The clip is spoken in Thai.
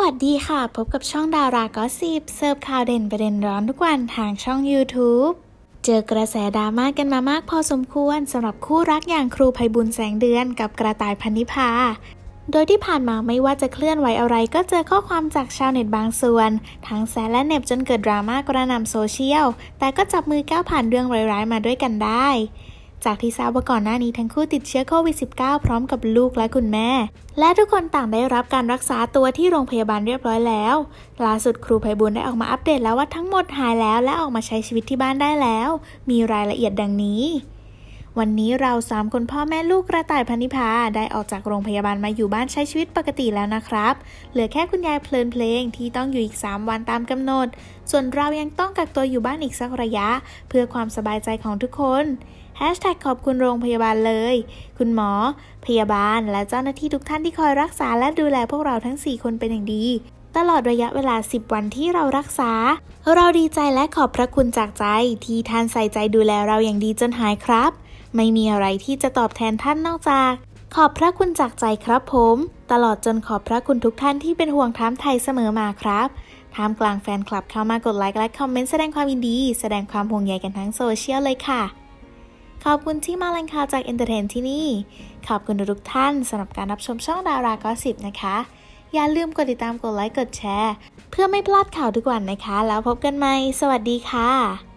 วัสดีค่ะ พบกับช่องดารากอสิบเสิร์ฟข่าวเด่นประเด็นร้อนทุกวันทางช่อง YouTube เจอกระแสดราม่ากันมามากพอสมควรสำหรับคู่รักอย่างครูภัยบุญแสงเดือนกับกระต่ายพันนิพาโดยที่ผ่านมาไม่ว่าจะเคลื่อนไหวอะไรก็เจอข้อความจากชาวเน็ตบางส่วน ทั้งแซะและเน็บจนเกิดดราม่ากระหน่ำโซเชียล แต่ก็จับมือก้าวผ่านเรื่องร้ายๆมาด้วยกันได้ จากที่ทราบว่าก่อนหน้านี้ทั้งคู่ติดเชื้อโควิด -19 พร้อมกับลูกและคุณแม่ และทุกคนต่างได้รับการรักษาตัวที่โรงพยาบาลเรียบร้อยแล้วล่าสุดครูไพบุญได้ออกมาอัปเดตแล้วว่าทั้งหมดหายแล้วและออกมาใช้ชีวิตที่บ้านได้แล้ว มีรายละเอียดดังนี้ วันนี้เราสามคนพ่อแม่ลูกกระต่ายพันิพาได้ออกจากโรงพยาบาลมาอยู่บ้านใช้ชีวิตปกติแล้วนะครับ เหลือแค่คุณยายเพลินเพลงที่ต้องอยู่อีก 3 วันตามกำหนด ส่วนเรายังต้องกักตัวอยู่บ้านอีกสักระยะ เพื่อความสบายใจของทุกคนแฮชแท็กขอบคุณโรงพยาบาลเลย คุณหมอ พยาบาล และเจ้าหน้าที่ทุกท่านที่คอยรักษาและดูแลพวกเราทั้ง 4 คนเป็นอย่างดี ตลอดระยะเวลา 10 วันที่เรารักษา เราดีใจและขอบพระคุณจากใจ ที่ท่านใส่ใจดูแลเราอย่างดีจนหายครับ ไม่มีอะไรที่จะตอบแทนท่านนอกจาก ขอบพระคุณจากใจครับผม ตลอดจนขอบพระคุณทุกท่านที่เป็นห่วงท้ามไทยเสมอมาครับท่ามกลางแฟนคลับเข้ามากดไลค์และคอมเมนต์แสดงความยินดี แสดงความห่วงใยกันทั้งโซเชียลเลยค่ะ ขอบคุณที่มาแหล่งข่าวจาก Entertain ที่นี่ ขอบคุณทุกท่านสำหรับการรับชมช่องดารากอสิบนะคะ อย่าลืมกดติดตามกดไลค์กดแชร์ เพื่อไม่พลาดข่าวทุกวันนะคะ แล้วพบกันใหม่ สวัสดีค่ะ